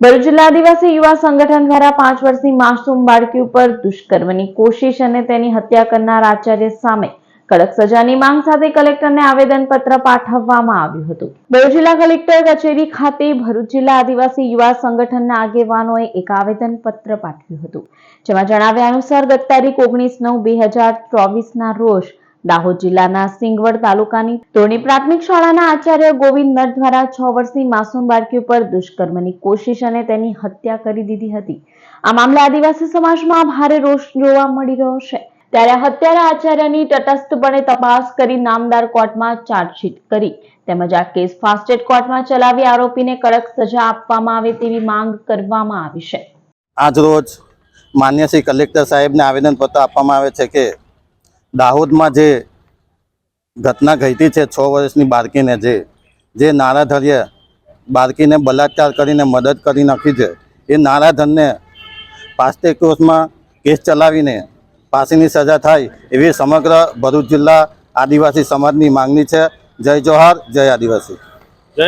ભરૂચ જિલ્લા આદિવાસી યુવા સંગઠન દ્વારા પાંચ વર્ષની માસૂમ બાળકી ઉપર દુષ્કર્મની કોશિશ અને તેની હત્યા કરનાર આચાર્ય સામે કડક સજાની માંગ સાથે કલેક્ટરને આવેદનપત્ર પાઠવવામાં આવ્યું હતું. ભરૂચ જિલ્લા કલેક્ટર કચેરી ખાતે ભરૂચ જિલ્લા આદિવાસી યુવા સંગઠનના આગેવાનોએ એક આવેદનપત્ર પાઠવ્યું હતું. જેમાં જણાવ્યા અનુસાર ગત તારીખ ઓગણીસ નવ બે હજાર ચોવીસના રોજ દાહોદ જિલ્લાના સિંગવડ તાલુકાની તોરણી પ્રાથમિક શાળાના આચાર્ય ગોવિંદ નર દ્વારા છ વર્ષની માસૂમ બાળકી ઉપર દુષ્કર્મની કોશિશ અને તેની હત્યા કરી દીધી હતી. આ મામલે આદિવાસી સમાજમાં ભારે રોષ જોવા મળી રહ્યો છે. ત્યારે હત્યારા આચાર્યની તટસ્થપણે તપાસ કરી નામદાર કોર્ટમાં ચાર્જશીટ કરી. તેમજ આ કેસ ફાસ્ટેટ કોર્ટમાં ચલાવી આરોપીને કડક સજા આપવામાં આવે તેવી માંગ કરવામાં આવી છે. આજરોજ માન્ય શ્રી કલેક્ટર સાહેબને આવેદનપત્ર આપવામાં આવે છે કે દાહોદમાં જે ઘટના ઘટી છે, છ વર્ષની બાળકીને જે જે નારાધર્ય બાળકીને બલાત્કાર કરીને મદદ કરી નાખી છે, એ નારાધનને પાસ્તે કોર્સમાં કેસ ચલાવીને ફાંસીની સજા થાય એવી સમગ્ર ભરૂચ જિલ્લા આદિવાસી સમાજની માંગણી છે. જય જોહાર, જય આદિવાસી. જય